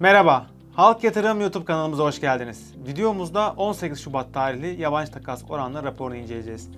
Merhaba, Halk Yatırım YouTube kanalımıza hoş geldiniz. Videomuzda 18 Şubat tarihli yabancı takas oranları raporunu inceleyeceğiz.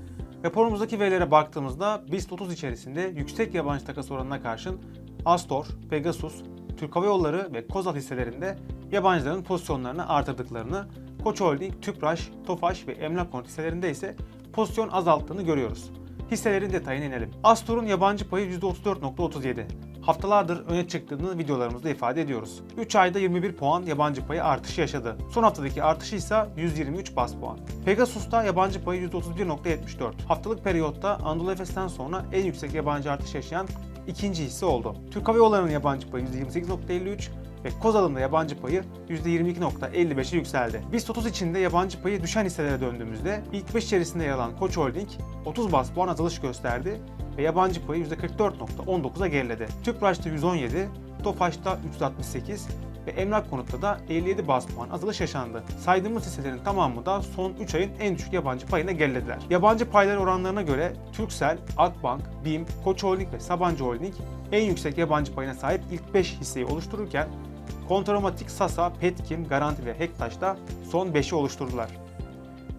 Raporumuzdaki verilere baktığımızda BIST 30 içerisinde yüksek yabancı takas oranına karşın Astor, Pegasus, Türk Hava Yolları ve Kozal hisselerinde yabancıların pozisyonlarını artırdıklarını, Koç Holding, Tüpraş, Tofaş ve Emlak Konut hisselerinde ise pozisyon azalttığını görüyoruz. Hisselerin detayına inelim. Astor'un yabancı payı %34.37. Haftalardır öne çıktığını videolarımızda ifade ediyoruz. 3 ayda 21 puan yabancı payı artışı yaşadı. Son haftadaki artışı ise 123 bas puan. Pegasus'ta yabancı payı %31.74. Haftalık periyotta Anadolu Efes'ten sonra en yüksek yabancı artış yaşayan ikinci hisse oldu. Türk Hava Yolları'nın yabancı payı %28.53 ve Kozal'ın da yabancı payı %22.55'e yükseldi. BIST 30 içinde yabancı payı düşen hisselere döndüğümüzde ilk 5 içerisinde yer alan Koç Holding 30 bas puan azalış gösterdi ve yabancı payı %44.19'a geriledi. Tüpraş'ta 117, Tofaş'ta 368 ve Emlak Konut'ta da 57 bas puan azalış yaşandı. Saydığımız hisselerin tamamı da son 3 ayın en düşük yabancı payına gerilediler. Yabancı paylar oranlarına göre Turkcell, Akbank, BİM, Koç Holding ve Sabancı Holding en yüksek yabancı payına sahip ilk 5 hisseyi oluştururken Kontromatik, Sasa, Petkim, Garanti ve Hektaş da son 5'i oluşturdular.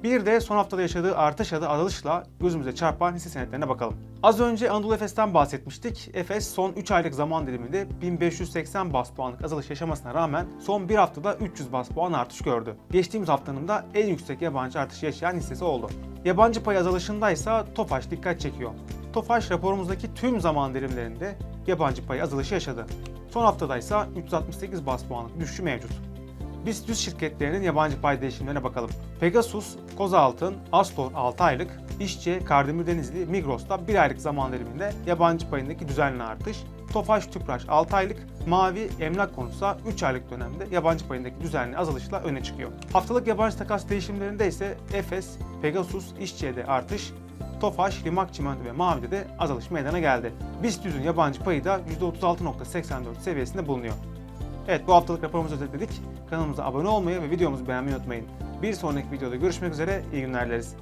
Bir de son haftada yaşadığı artış ya da azalışla gözümüze çarpan hisse senetlerine bakalım. Az önce Anadolu Efes'ten bahsetmiştik. Efes son 3 aylık zaman diliminde 1580 bas puanlık azalış yaşamasına rağmen son bir haftada 300 bas puan artış gördü. Geçtiğimiz haftanın da en yüksek yabancı artışı yaşayan hissesi oldu. Yabancı pay azalışındaysa Tofaş dikkat çekiyor. Tofaş raporumuzdaki tüm zaman dilimlerinde yabancı pay azalış yaşadı. Son haftadaysa 368 bas puanlık düşüşü mevcut. BIST 100 şirketlerinin yabancı pay değişimlerine bakalım. Pegasus, Kozaltın, Astor 6 aylık, İşçi, Kardemir Denizli, Migros'ta 1 aylık zaman diliminde yabancı payındaki düzenli artış, Tofaş Tüpraş 6 aylık, Mavi Emlak Konutsa 3 aylık dönemde yabancı payındaki düzenli azalışla öne çıkıyor. Haftalık yabancı takas değişimlerinde ise Efes, Pegasus, İşçi'de artış, Tofaş, Limak Çimento ve Mavi'de de azalış meydana geldi. BIST 100'ün yabancı payı da %36.84 seviyesinde bulunuyor. Evet bu haftalık raporumuzu özetledik. Kanalımıza abone olmayı ve videomuzu beğenmeyi unutmayın. Bir sonraki videoda görüşmek üzere, iyi günler dileriz.